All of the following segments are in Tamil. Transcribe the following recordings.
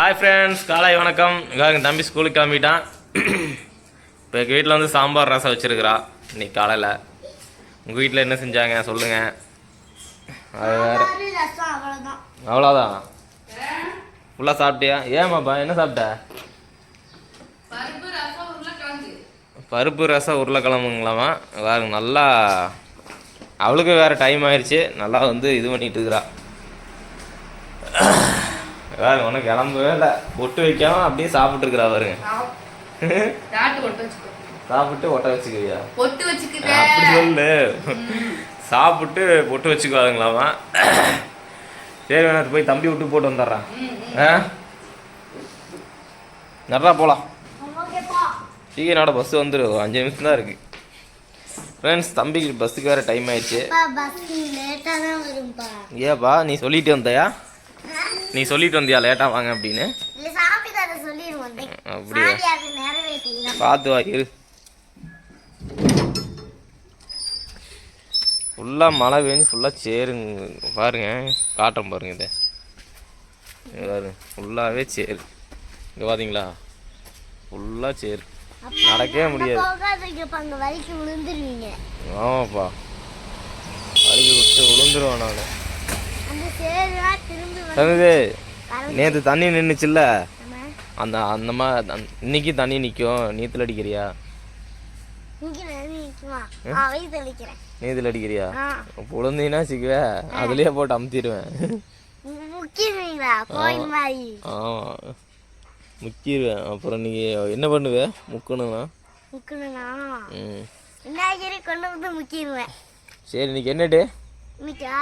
ஹாய் ஃப்ரெண்ட்ஸ் காலை வணக்கம். எங்கள் தம்பி ஸ்கூலுக்கு கிளம்பிட்டான். இப்போ எங்கள் வீட்டில் வந்து சாம்பார் ரசம் வச்சுருக்கிறா. இன்னைக்கு காலையில். உங்கள் வீட்டில் என்ன செஞ்சாங்க? சொல்லுங்கள் அது வேறு. அவ்வளோதான் ஃபுல்லாக சாப்பிட்டியா? ஏமாப்பா என்ன சாப்பிட்ட? பருப்பு ரசம் உருளைக்கிழங்குங்களாமா வேறு நல்லா அவளுக்கு வேறு டைம் ஆயிடுச்சு நல்லா வந்து இது பண்ணிட்டு இருக்கிறா. வேறு ஒன்றும் கிளம்பவே இல்லை. பொட்டு வைக்காம அப்படியே சாப்பிட்டுருக்குறா பாருங்க ஒட்டு சாப்பிட்டு ஒட்ட பொட்டு வச்சுக்கிட்ட அப்படி சொல்லு. சாப்பிட்டு பொட்டு வச்சுக்குவாங்களாமா சரி வேணா போய் தம்பி விட்டு போட்டு வந்துடுறேன் ஆ? நல்லா போகலாம் ஓகேப்பா சீக்கிரோட பஸ் வந்துடும் அஞ்சு நிமிஷம் தான் இருக்குது ஃப்ரெண்ட்ஸ் தம்பிக்கு பஸ்ஸுக்கு வேறு டைம் ஆயிடுச்சு. ஏப்பா நீ சொல்லிட்டு வந்தியா? நீ சொல்லிட்டு வந்தியா லேட்டாக வாங்க அப்படின்னு. அப்படியா? பார்த்து வா இரு. ஃபுல்லாக மழை பெஞ்சு ஃபுல்லாக சேருங்க. பாருங்க காட்டுறேன் பாருங்க இதை. பாருங்க ஃபுல்லாகவே சேரு. இங்கே பார்த்தீங்களா ஃபுல்லாக சேரு. நடக்கவே முடியாது. வலிக்கு ஆமாப்பா. அழுகி விட்டு விழுந்துருவேன் நான். தகுது நேற்று தண்ணி நின்றுச்சுல்ல அந்த அந்த மாதிரி இன்னைக்கு தண்ணி நிற்கும் நீச்சல் அடிக்கிறியா? நீச்சல் அடிக்கிறியா? ஆ. விழுந்தீங்கன்னா சிக்குவே. அதுலயே போட்டு அமுத்திடுவேன் முக்கிடுவேன் அப்புறம் நீ என்ன பண்ணுவ? முக்கணும்னா முக்கணும்னா கொண்டு வந்து முக்கிடுவேன் சரி இன்னைக்கு என்ன டே? இன்னைக்கா?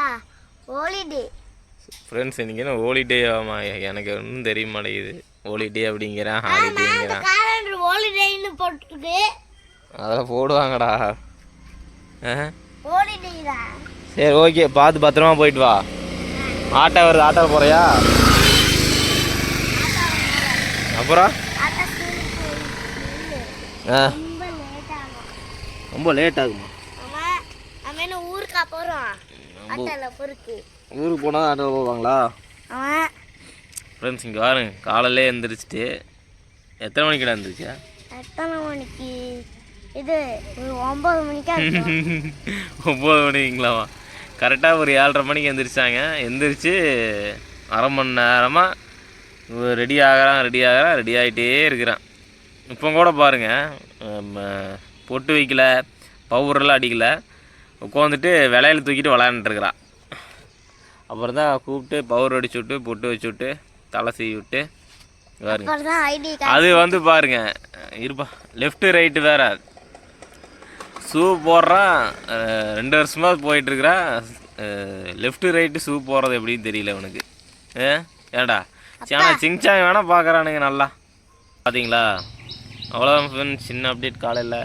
ஹோலிடே ஃப்ரெண்ட்ஸ் இன்னைக்கு என்ன ஹோலிடே ஆமா எனக்கு ஒன்றும் தெரிய மாட்டேங்குது. ஹோலிடே அப்படிங்கிறேன் ஹாலிடேங்கிறேன் ஹோலிடேன்னு போட்டுருக்கு அதெல்லாம் போடுவாங்கடா. சரி ஓகே பார்த்து பத்திரமா போயிட்டு வா. ஆட்டோ வருது ஆட்டோ போறியா? அப்புறம். ஆ. ரொம்ப லேட் ஆகும். ஊருக்கா பொறுக்கு ஊருக்கு போனால் ஆட்டோ போவாங்களா ஃப்ரெண்ட்ஸ் இங்கே பாருங்க காலையிலே எழுந்திரிச்சிட்டு எத்தனை மணிக்கடா எழுந்திரிச்சா எத்தனை மணிக்கு? இது ஒரு ஒன்பது மணிக்கா. ஒம்பது மணிங்களாமா கரெக்டாக ஒரு ஏழரை மணிக்கு எந்திரிச்சாங்க. எந்திரிச்சு அரை மணி நேரமாக ரெடி ஆகிறான் ரெடி ஆகிறான் ரெடி ஆகிட்டே இருக்கிறான். இப்போ கூட பாருங்க ம, பொட்டு வைக்கல பவுடர்லாம் அடிக்கல. உட்காந்துட்டு விளையால தூக்கிட்டு விளையாண்டுருக்குறான் அப்புறம் தான் கூப்பிட்டு பவுடர் அடிச்சு விட்டு பொட்டு வச்சு விட்டு தலை சீவி விட்டு பாருங்க. அது வந்து பாருங்க இருப்பா லெஃப்ட் ரைட்டு வேற. ஷூ போடுறான் ரெண்டு வருஷமா போயிட்டு இருக்கிறான் லெஃப்ட் ரைட்டு ஷூ போடுறது எப்படின்னு தெரியல அவனுக்கு. ஏ ஏடா ஆனால் சிங்சாங் வேணால் பார்க்குறானுங்க நல்லா. பார்த்தீங்களா அவ்வளோதான் friends, சின்ன அப்டேட் காலையில்.